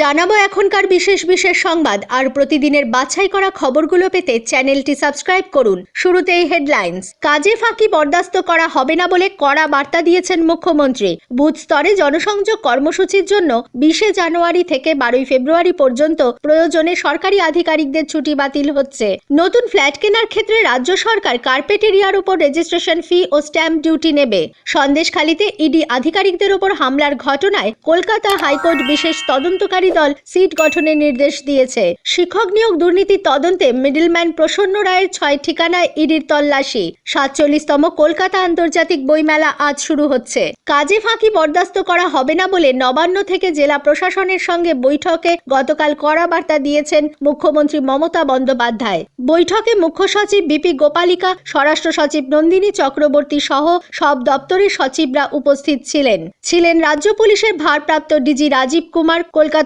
জানাব এখনকার বিশেষ বিশেষ সংবাদ আর প্রতিদিনের বাছাই করা খবরগুলো পেতে চ্যানেলটি সাবস্ক্রাইব করুন। শুরুতেই হেডলাইন্স। কাজে ফাঁকি বরদাস্ত করা হবে না বলে কড়া বার্তা দিয়েছেন মুখ্যমন্ত্রী। বুথ স্তরে জনসংযোগ কর্মসূচির জন্য বিশে জানুয়ারি থেকে বারোই ফেব্রুয়ারি পর্যন্ত প্রয়োজনে সরকারি আধিকারিকদের ছুটি বাতিল হচ্ছে। নতুন ফ্ল্যাট কেনার ক্ষেত্রে রাজ্য সরকার কার্পেট এরিয়ার উপর রেজিস্ট্রেশন ফি ও স্ট্যাম্প ডিউটি নেবে। সন্দেশখালিতে ইডি আধিকারিকদের উপর হামলার ঘটনায় কলকাতা হাইকোর্ট বিশেষ তদন্তকারী দল সিট গঠনের নির্দেশ দিয়েছে। শিক্ষক নিয়োগ দুর্নীতি তদন্তে মিডলম্যান প্রসন্ন রায়ের ছয় ঠিকানায় ইডির তল্লাশি। সাতচল্লিশতম কলকাতা আন্তর্জাতিক বইমেলা আজ শুরু হচ্ছে। কাজে ফাঁকি বরদাস্ত করা হবে না বলে নবান্ন থেকে জেলা প্রশাসনের সঙ্গে বৈঠকে গতকাল কড়া বার্তা দিয়েছেন মুখ্যমন্ত্রী মমতা বন্দ্যোপাধ্যায়। বৈঠকে মুখ্য সচিব বিপি গোপালিকা, স্বরাষ্ট্র সচিব নন্দিনী চক্রবর্তী সহ সব দপ্তরের সচিবরা উপস্থিত ছিলেন। ছিলেন রাজ্য পুলিশের ভারপ্রাপ্ত ডিজি রাজীব কুমার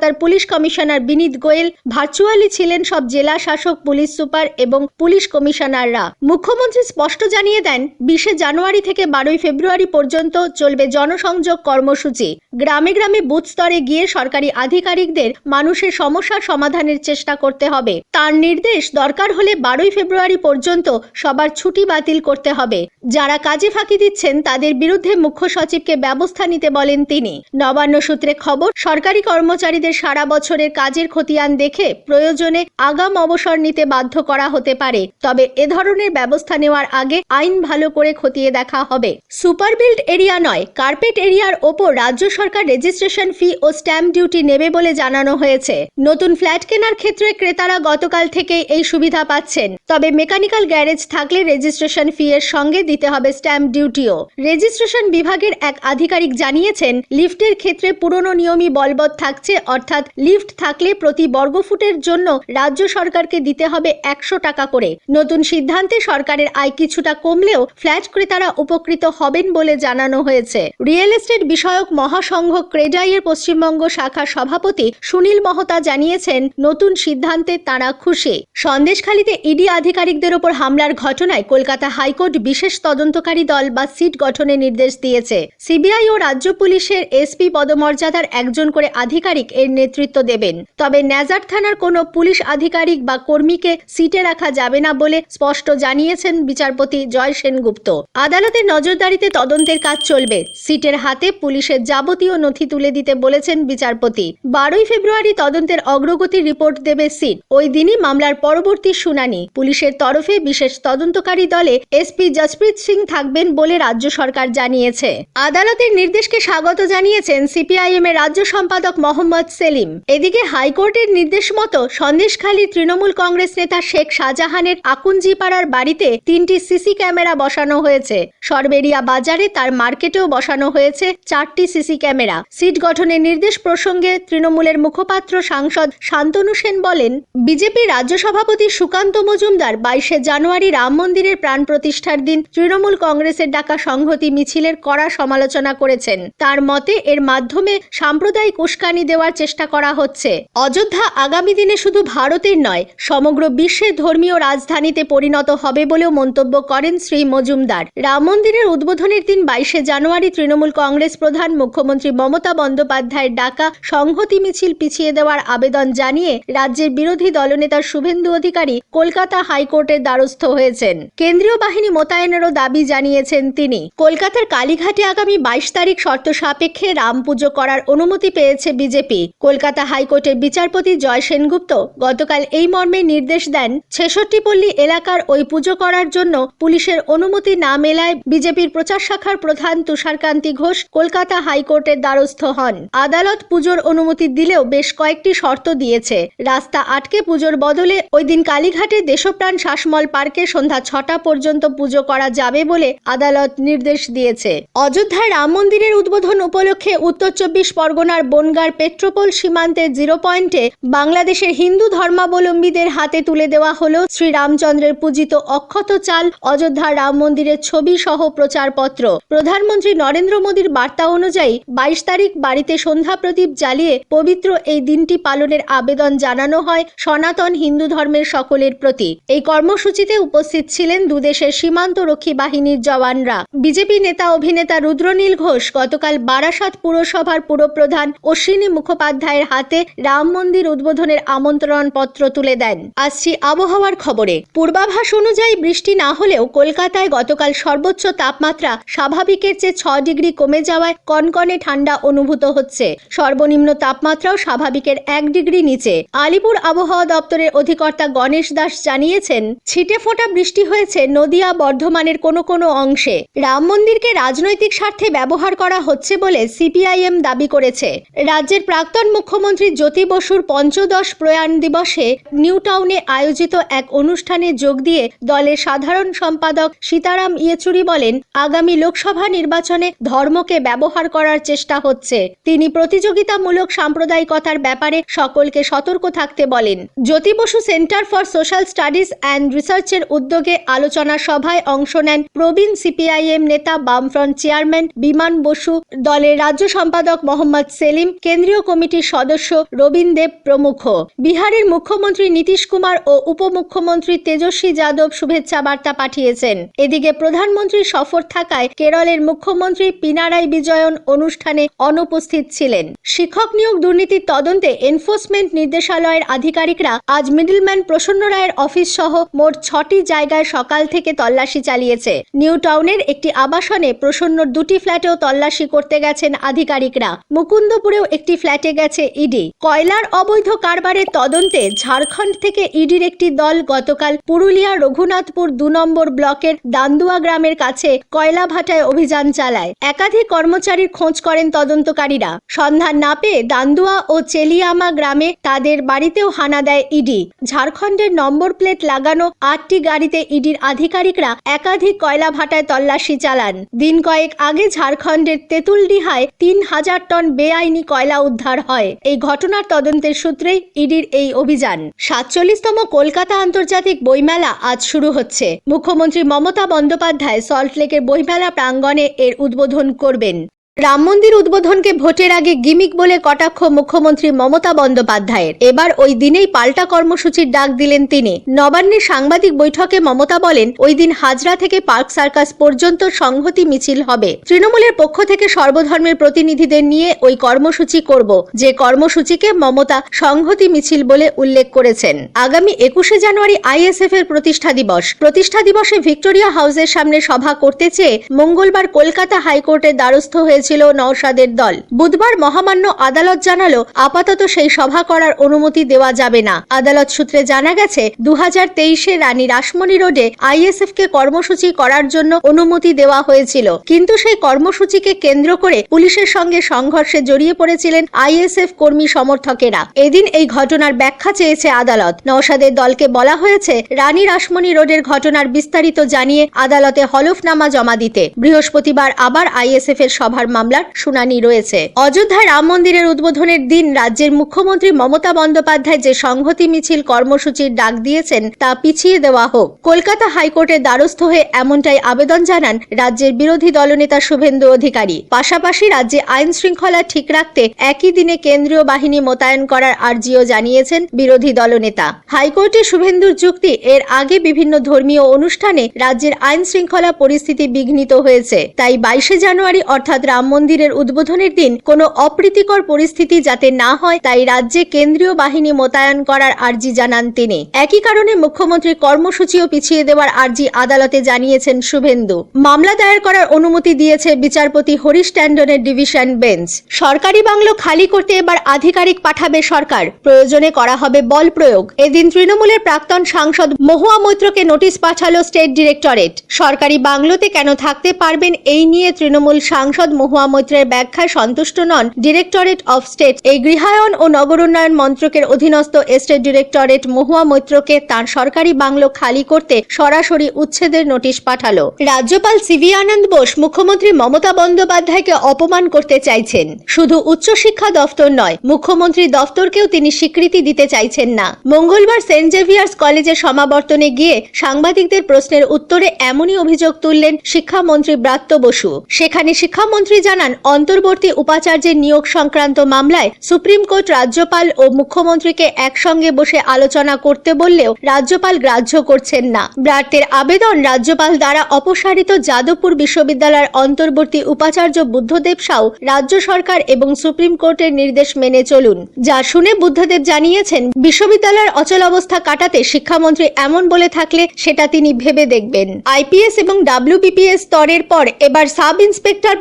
কলকাতার police commissioner Vineet Goyal virtually ছিলেন সব জেলা শাসক, পুলিশ সুপার এবং পুলিশ কমিশনাররা। মুখ্যমন্ত্রী স্পষ্ট জানিয়ে দেন, বিশে জানুয়ারি থেকে বারোই ফেব্রুয়ারি পর্যন্ত চলবে জনসংযোগ কর্মসূচি। গ্রামে গ্রামে বুথ স্তরে গিয়ে সরকারি আধিকারিকদের মানুষের সমস্যার সমাধানের চেষ্টা করতে হবে। তার নির্দেশ, দরকার হলে বারোই ফেব্রুয়ারি পর্যন্ত সবার ছুটি বাতিল করতে হবে। যারা কাজে ফাঁকি দিচ্ছেন, তাদের বিরুদ্ধে মুখ্য সচিবকে ব্যবস্থা নিতে বলেন তিনি। নবান্ন সূত্রে খবর, সরকারি কর্মচারীদের সারা বছরের কাজের খতিয়ান দেখে প্রয়োজনে আগাম অবসর নিতে বাধ্য করা হতে পারে। তবে এ ধরনের ব্যবস্থা নেওয়ার আগে আইন ভালো করে খতিয়ে দেখা হবে। সুপার বিল্ড এরিয়া নয়, কার্পেট এরিয়ার ওপর রাজ্য সরকার রেজিস্ট্রেশন ফি ও স্ট্যাম্প ডিউটি নেবে বলে জানানো হয়েছে। নতুন ফ্ল্যাট কেনার ক্ষেত্রে ক্রেতারা গতকাল থেকেই এই সুবিধা পাচ্ছেন। তবে মেকানিক্যাল গ্যারেজ থাকলে রেজিস্ট্রেশন ফি এর সঙ্গে দিতে হবে স্ট্যাম্প ডিউটিও। রেজিস্ট্রেশন বিভাগের এক আধিকারিক জানিয়েছেন, লিফটের ক্ষেত্রে পুরনো নিয়মই বলবৎ থাকছে, অর্থাৎ লিফট থাকলে প্রতি বর্গফুটের জন্য রাজ্য সরকারকে দিতে হবে একশো টাকা করে। নতুন সিদ্ধান্তে সরকারের আয় কিছুটা কমলেও ফ্ল্যাট ক্রেতারা উপকৃত হবেন বলে জানানো হয়েছে। রিয়েল এস্টেট বিষয়ক মহাসংঘ ক্রেডাইয়ের পশ্চিমবঙ্গ শাখা সভাপতি সুনীল মহতা জানিয়েছেন, নতুন সিদ্ধান্তে তারা খুশি। সন্দেশখালীতে ইডি আধিকারিকদের ওপর হামলার ঘটনায় কলকাতা হাইকোর্ট বিশেষ তদন্তকারী দল বা সিট গঠনের নির্দেশ দিয়েছে। সিবিআই ও রাজ্য পুলিশের এসপি পদমর্যাদার একজন করে আধিকারিক এর নেতৃত্ব দেবেন। তবে ন্যাজার থানার কোনো পুলিশ আধিকারিক বা কর্মীকে সিটে রাখা যাবে না বলে স্পষ্ট জানিয়েছেন বিচারপতি জয় সেনগুপ্ত। আদালতের নজরদারিতে তদন্তের কাজ চলবে। সিটের হাতে পুলিশের যাবতীয় নথি তুলে দিতে বলেছেন বিচারপতি। বারোই ফেব্রুয়ারি তদন্তের অগ্রগতির রিপোর্ট দেবে সিট। ওই দিনই মামলার পরবর্তী শুনানি। পুলিশের তরফে বিশেষ তদন্তকারী দলে এসপি জসপ্রীত সিং থাকবেন বলে রাজ্য সরকার জানিয়েছে। আদালতের নির্দেশকে স্বাগত জানিয়েছেন সিপিআইএম এর রাজ্য সম্পাদক মোহাম্মদ সেলিম। এদিকে হাইকোর্টের নির্দেশ মতো সন্দেশখালী তৃণমূল কংগ্রেস নেতা শেখ শাহজাহানের আকুঞ্জিপাড়ার বাড়িতে তিনটি সিসি ক্যামেরা বসানো হয়েছে। সরবেরিয়া বাজারে তার মার্কেটেও বসানো হয়েছে চারটি সিসি ক্যামেরা। সিট গঠনের নির্দেশ প্রসঙ্গে তৃণমূলের মুখপাত্র সাংসদ শান্তনু সেন বলেন, বিজেপি রাজ্য সভাপতি সুকান্ত মজুমদার বাইশে জানুয়ারি রাম মন্দিরের প্রাণ প্রতিষ্ঠার দিন তৃণমূল কংগ্রেসের ডাকা সংহতি মিছিলের কড়া সমালোচনা করেছেন। তার মতে, এর মাধ্যমে সাম্প্রদায়িক উস্কানি দেওয়ার চেষ্টা করা হচ্ছে। অযোধ্যা আগামী দিনে শুধু ভারতের নয়, সমগ্র বিশ্বের ধর্মীয় রাজধানীতে পরিণত হবে বলেও মন্তব্য করেন শ্রী মজুমদার। রাম মন্দিরের উদ্বোধনের দিন বাইশে জানুয়ারি তৃণমূল কংগ্রেস প্রধান মুখ্যমন্ত্রী মমতা বন্দ্যোপাধ্যায়ের ডাকা সংহতি মিছিল পিছিয়ে দেওয়ার আবেদন জানিয়ে রাজ্যের বিরোধী দলনেতা শুভেন্দু অধিকারী কলকাতা হাইকোর্টের দ্বারস্থ হয়েছেন। কেন্দ্রীয় বাহিনী মোতায়েনেরও দাবি জানিয়েছেন তিনি। কলকাতার কালীঘাটে আগামী বাইশ তারিখ শর্ত সাপেক্ষে রাম পুজো করার অনুমতি পেয়েছে বিজেপি। কলকাতা হাইকোর্টের বিচারপতি জয় সেনগুপ্ত গতকাল এই মর্মে নির্দেশ দেন ছেষট্টি পল্লী এলাকার ওই পুজো করার জন্য পুলিশের অনুমতি না মেলায় বিজেপির প্রচার শাখার প্রধান তুষারকান্তি ঘোষ কলকাতা হাইকোর্টের দ্বারস্থ হন। আদালত পুজোর অনুমতি দিলেও বেশ কয়েকটি শর্ত দিয়েছে। রাস্তা আটকে পুজোর বদলে ওই দিন কালীঘাটে দেশপ্রাণ শাসমল পার্কে সন্ধ্যা ছটা পর্যন্ত পুজো করা যাবে বলে আদালত নির্দেশ দিয়েছে। অযোধ্যায় রাম মন্দিরের উদ্বোধন উপলক্ষে উত্তর চব্বিশ পরগনার বনগার পেট্রোপোল সীমান্তের জিরো পয়েন্টে বাংলাদেশের হিন্দু ধর্মাবলম্বীদের হাতে তুলে দেওয়া হলো শ্রীরামচন্দ্রের পূজিত অক্ষত চাল, অযোধ্যা রাম মন্দিরের ছবি সহ প্রচারপত্র। প্রধানমন্ত্রী নরেন্দ্র মোদীর বার্তা অনুযায়ী বাইশ তারিখ বাড়িতে সন্ধ্যা প্রদীপ জ্বালিয়ে পবিত্র এই দিনটি পালনের আবেদন জানানো হয় সনাতন হিন্দু ধর্মের সকলের প্রতি। এই কর্মসূচিতে উপস্থিত ছিলেন দুদেশের সীমান্ত রক্ষী বাহিনীর জওয়ানরা। বিজেপি নেতা অভিনেতা রুদ্রনীল ঘোষ গতকাল বারাসাত পুরসভার পুরপ্রধান অশ্বিনী মুখোপাধ্যায় বন্দ্যোপাধ্যায়ের হাতে রাম মন্দির উদ্বোধনের আমন্ত্রণ পত্র তুলে দেন। আসছি আবহাওয়ার খবরে। পূর্বাভাস অনুযায়ী বৃষ্টি না হলেও কলকাতায় গতকাল সর্বোচ্চ তাপমাত্রা স্বাভাবিকের চেয়ে ছ ডিগ্রি কমে যাওয়ায় কনকনে ঠান্ডা অনুভূত হচ্ছে। সর্বনিম্ন তাপমাত্রাও স্বাভাবিকের এক ডিগ্রি নিচে। আলিপুর আবহাওয়া দপ্তরের অধিকর্তা গণেশ দাস জানিয়েছেন, ছিটে ফোঁটা বৃষ্টি হয়েছে নদিয়া, বর্ধমানের কোনো কোনো অংশে। রাম মন্দিরকে রাজনৈতিক স্বার্থে ব্যবহার করা হচ্ছে বলে সিপিআইএম দাবি করেছে। রাজ্যের প্রাক্তন মুখ্যমন্ত্রী জ্যোতি বসুর পঞ্চদশ প্রয়াণ দিবসে নিউ টাউনে আয়োজিত এক অনুষ্ঠানে যোগ দিয়ে দলের সাধারণ সম্পাদক সীতারাম ইয়েচুরি বলেন, আগামী লোকসভা নির্বাচনে ধর্মকে ব্যবহার করার চেষ্টা হচ্ছে। তিনি প্রতিযোগিতামূলক সাম্প্রদায়িকতার ব্যাপারে সকলকে সতর্ক থাকতে বলেন। Jyoti Basu centre for social studies and রিসার্চের উদ্যোগে আলোচনা সভায় অংশ নেন প্রবীণ সিপিআইএম নেতা, বামফ্রন্ট চেয়ারম্যান বিমান বসু, দলের রাজ্য সম্পাদক মোহাম্মদ সেলিম, কেন্দ্রীয় কমিটির সদস্য রবীন দেব প্রমুখ। বিহারের মুখ্যমন্ত্রী নীতিশ কুমার ও উপমুখ্যমন্ত্রী তেজস্বী যাদব শুভেচ্ছা বার্তা পাঠিয়েছেন। এদিকে প্রধানমন্ত্রীর সফর থাকায় কেরলের মুখ্যমন্ত্রী পিনারাই বিজয়ন অনুষ্ঠানে অনুপস্থিত ছিলেন। শিক্ষক নিয়োগ দুর্নীতির তদন্তে এনফোর্সমেন্ট নির্দেশালয়ের আধিকারিকরা আজ মিডলম্যান প্রসন্ন রায়ের অফিস সহ মোট ছটি জায়গায় সকাল থেকে তল্লাশি চালিয়েছে। নিউ টাউনের একটি আবাসনে প্রসন্নর দুটি ফ্ল্যাটেও তল্লাশি করতে গেছেন আধিকারিকরা। মুকুন্দপুরেও একটি ফ্ল্যাটে গেছে ইডি। কয়লার অবৈধ কারবারের তদন্তে ঝাড়খণ্ড থেকে ইডির একটি দল গতকাল পুরুলিয়া রঘুনাথপুর দু নম্বর ব্লকের দান্দুয়া গ্রামের কাছে কয়লা ভাটায় অভিযান চালায়। একাধিক কর্মচারীর খোঁজ করেন তদন্তকারীরা। সন্ধান না পেয়ে দান্দুয়া ও চেলিয়ামা গ্রামে তাদের বাড়িতেও হানা দেয় ইডি। ঝাড়খণ্ডের নম্বর প্লেট লাগানো আটটি গাড়িতে ইডির আধিকারিকরা একাধিক কয়লা ভাটায় তল্লাশি চালান। দিন কয়েক আগে ঝাড়খণ্ডের তেঁতুলডিহায় তিন হাজার টন বেআইনি কয়লা উদ্ধার হয়। এই ঘটনার তদন্তের সূত্রেই ইডির এই অভিযান। সাতচল্লিশতম কলকাতা আন্তর্জাতিক বইমেলা আজ শুরু হচ্ছে। মুখ্যমন্ত্রী মমতা বন্দ্যোপাধ্যায় সল্টলেকের বইমেলা প্রাঙ্গণে এর উদ্বোধন করবেন। রাম মন্দির উদ্বোধনকে ভোটের আগে গিমিক বলে কটাক্ষ মুখ্যমন্ত্রী মমতা বন্দ্যোপাধ্যায়ের। এবার ওই দিনেই পাল্টা কর্মসূচির ডাক দিলেন তিনি। নবান্নের সাংবাদিক বৈঠকে মমতা বলেন, ওই দিন হাজরা থেকে পার্ক সার্কাস পর্যন্ত সংহতি মিছিল হবে। তৃণমূলের পক্ষ থেকে সর্বধর্মের প্রতিনিধিদের নিয়ে ওই কর্মসূচি করব। যে কর্মসূচিকে মমতা সংহতি মিছিল বলে উল্লেখ করেছেন। আগামী একুশে জানুয়ারি আইএসএফ এর প্রতিষ্ঠা দিবস। প্রতিষ্ঠা দিবসে ভিক্টোরিয়া হাউসের সামনে সভা করতে চেয়ে মঙ্গলবার কলকাতা হাইকোর্টের দ্বারস্থ হয়েছিল নওশাদের দল। বুধবার মহামান্য আদালত জানালো, আপাতত সেই সভা করার অনুমতি দেওয়া যাবে না। আদালত সূত্রে জানা গেছে দু হাজার তেইশে রানী রাসমণি রোডে আইএসএফ কে কর্মসূচি করার জন্য অনুমতি দেওয়া হয়েছিল। কিন্তু সেই কর্মসূচিকে কেন্দ্র করে পুলিশের সঙ্গে সংঘর্ষে জড়িয়ে পড়েছিলেন আইএসএফ কর্মী সমর্থকেরা। এদিন এই ঘটনার ব্যাখ্যা চেয়েছে আদালত। নওশাদের দলকে বলা হয়েছে, রানী রাসমণি রোডের ঘটনার বিস্তারিত জানিয়ে আদালতে হলফনামা জমা দিতে। বৃহস্পতিবার আবার আইএসএফ এর সভার মামলার শুনানি রয়েছে। অযোধ্যায় রাম মন্দিরের উদ্বোধনের দিন রাজ্যের মুখ্যমন্ত্রী মমতা বন্দ্যোপাধ্যায় যে সংহতি মিছিল কর্মসূচির ডাক দিয়েছেন, তা পিছিয়ে দেওয়া হোক। কলকাতা হাইকোর্টের দ্বারস্থ হয়ে এমনটাই আবেদন জানান রাজ্যের বিরোধী দলনেতা শুভেন্দু অধিকারী। পাশাপাশি রাজ্যে আইন শৃঙ্খলা ঠিক রাখতে একই দিনে কেন্দ্রীয় বাহিনী মোতায়েন করার আর্জিও জানিয়েছেন বিরোধী দলনেতা। হাইকোর্টে শুভেন্দুর যুক্তি, এর আগে বিভিন্ন ধর্মীয় অনুষ্ঠানে রাজ্যের আইন শৃঙ্খলা পরিস্থিতি বিঘ্নিত হয়েছে। তাই বাইশে জানুয়ারি অর্থাৎ রাম মন্দিরের উদ্বোধনের দিন কোনো অপ্রীতিকর পরিস্থিতি যাতে না হয়, তাই রাজ্যে কেন্দ্রীয় বাহিনী মোতায়েন করার আর্জি জানান তিনি। একই কারণে মুখ্যমন্ত্রী কর্মসূচিও পিছিয়ে দেওয়ার আর্জি আদালতে জানিয়েছেন শুভেন্দু। মামলা দায়ের করার অনুমতি দিয়েছে বিচারপতি হরিশ ট্যান্ডনের ডিভিশন বেঞ্চ। সরকারি বাংলো খালি করতে এবার আধিকারিক পাঠাবে সরকার। প্রয়োজনে করা হবে বল প্রয়োগ। এদিন তৃণমূলের প্রাক্তন সাংসদ মহুয়া মৈত্রকে নোটিশ পাঠালো স্টেট ডিরেক্টরেট। সরকারি বাংলোতে কেন থাকতে পারবেন এই নিয়ে তৃণমূল সাংসদ মহুয়া মৈত্রের ব্যাখ্যায় সন্তুষ্ট নন ডিরেক্টরেট অফ স্টেট। এই গৃহায়ন ও নগর উন্নয়ন মন্ত্রকের অধীনস্থ এস্টেট ডিরেক্টরেট মহুয়া মৈত্রকে তার সরকারি বাংলো খালি করতে সরাসরি উচ্ছেদের নোটিশ পাঠালো। রাজ্যপাল সিভি আনন্দ বোস মুখ্যমন্ত্রী মমতা বন্দ্যোপাধ্যায়কে অপমান করতে চাইছেন। শুধু উচ্চশিক্ষা দফতর নয়, মুখ্যমন্ত্রী দফতরকেও তিনি স্বীকৃতি দিতে চাইছেন না। মঙ্গলবার সেন্ট জেভিয়ার্স কলেজের সমাবর্তনে গিয়ে সাংবাদিকদের প্রশ্নের উত্তরে এমনই অভিযোগ তুললেন শিক্ষামন্ত্রী ব্রাত্য বসু। সেখানে শিক্ষামন্ত্রী জানান, অন্তর্বর্তী উপাচার্যের নিয়োগ সংক্রান্ত মামলায় সুপ্রিম কোর্ট রাজ্যপাল ও মুখ্যমন্ত্রীকে একসঙ্গে বসে আলোচনা করতে বললেও রাজ্যপাল গ্রাহ্য করছেন না। ব্রাত্যের আবেদন রাজ্যপাল দ্বারা অপসারিত যাদবপুর বিশ্ববিদ্যালয়ের অন্তর্বর্তী উপাচার্য বুদ্ধদেব সাউ রাজ্য সরকার এবং সুপ্রিম কোর্টের নির্দেশ মেনে চলুন। যা শুনে বুদ্ধদেব জানিয়েছেন, বিশ্ববিদ্যালয়ের অচল অবস্থা কাটাতে শিক্ষামন্ত্রী এমন বলে থাকলে সেটা তিনি ভেবে দেখবেন। আইপিএস এবং ডাব্লিউবিপিএস স্তরের পর এবার সাব ইন্সপেক্টর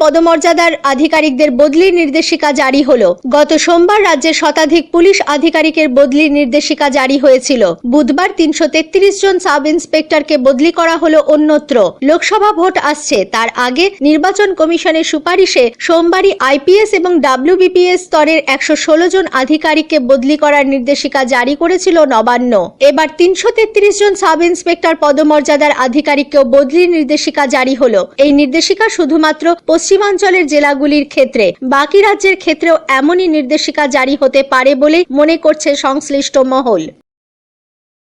পদমর্যাদার আধিকারিকদের বদলির নির্দেশিকা জারি হল। গত সোমবার রাজ্যের শতাধিক পুলিশ আধিকারিকের বদলির নির্দেশিকা জারি হয়েছিল। বুধবার তিনশো তেত্রিশ জন সাব ইন্সপেক্টরকে বদলি করা হলো অন্যত্র। লোকসভা ভোট আসছে, তার আগে নির্বাচন কমিশনের সুপারিশে সোমবারই আইপিএস এবং ডাব্লিউবিপিএস স্তরের একশো ষোলো জন আধিকারিককে বদলি করার নির্দেশিকা জারি করেছিল নবান্ন। এবার তিনশো তেত্রিশ জন সাব ইন্সপেক্টর পদমর্যাদার আধিকারিককেও বদলির নির্দেশিকা জারি হলো। এই নির্দেশিকা শুধুমাত্র পশ্চিমাঞ্চলের জেলাগুলির ক্ষেত্রে। বাকি রাজ্যের ক্ষেত্রেও এমনই নির্দেশিকা জারি হতে পারে বলে মনে করছে সংশ্লিষ্ট মহল।